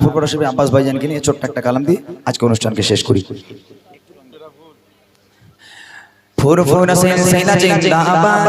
ফুরফুরা শিবির আব্বাস ভাইজানকে নিয়ে ছোট্ট একটা কালাম দিয়ে আজকে অনুষ্ঠানকে শেষ করি। ফুরফুরা সেনা জিন্দাবাদ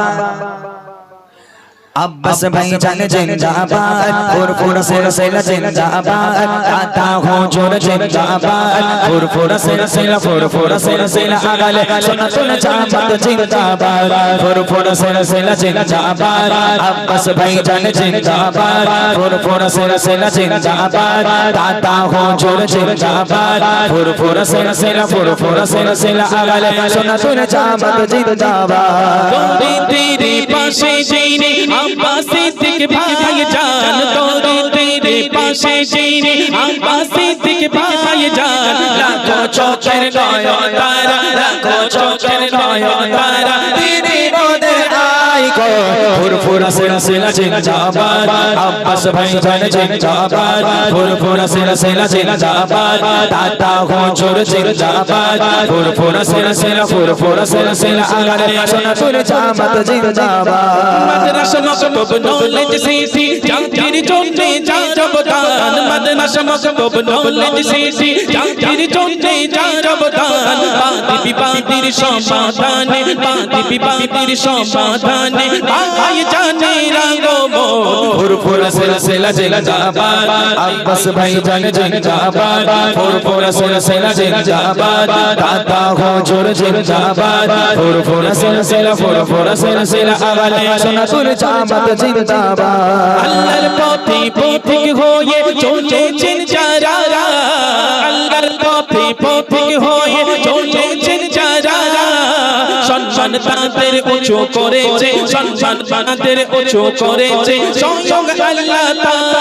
আব্বাস ভাই জানে জিন্দাবাদ ফুরফুরা সিলসিলা জিন্দাবাদ দাদা হুজুর জিন্দাবাদ ফুরফুরা সিলসিলা ফুরফুরা সিলসিলা আগালে সুন্নাতুল জামাত জিন্দাবাদ ফুরফুরা সিলসিলা জিন্দাবাদ আব্বাস ভাই জানে জিন্দাবাদ ফুরফুরা সিলসিলা জিন্দাবাদ দাদা হুজুর জিন্দাবাদ ফুরফুরা সিলসিলা ফুরফুরা সিলসিলা আগালে সুন্নাতুল জামাত জিন্দাবাদ তোরে তেরে পাশে জেনে আব্বাসে থেকে ভাই জান তোরে তেরে পাশে জেনে আব্বাসে থেকে ভাই জান লাখো চোখের নয়ন তারা, রাখো চোখের নয়ন তারা। গো ফুরফুরা সিলসিলা জিন্দাবাদ আব্বাস ভাই জান হুজুর জিন্দাবাদ। ফুরফুরা নলেজ সিটি জাতির জন্যে যা মাদ্রাসা মকতব নলেজ সিটি জাতির জন্যে যা জবদান বাদি বিবাদির সমাধানে বাদি বিবাদির সমাধানে, ভাই জানে রাগবো ফুরফুরা সিলসিলা জিন্দাবাদ। আব্বাস ভাই জান জিন্দাবাদ। ফুরফুরা সিলসিলা জিন্দাবাদ। দাদা হুজুর জিন্দাবাদ। ফুরফুরা সিলসিলা ফুরফুরা সিলসিলা আগালে সুন্নাতুল জামাত জিন্দাবাদ। আল্লাহর পথে পথিক হয়ে চলেছেন যারা আল্লাহর পথে পথিক হয়ে সম্মান তাদের উঁচু করেছে সম্মান তাদের উঁচু করেছে। স্বয়ং আল্লাহ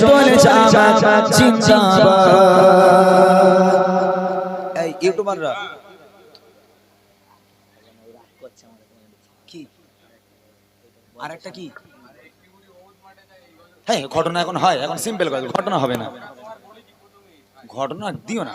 সুন্নাতুল জামা জিন্দাবাদ। এই ইউটিউবাররা। কি? আরেকটা কি? হ্যাঁ ঘটনা এখন হয় এখন সিম্পল ঘটনা হবে না। ঘটনা দিও না।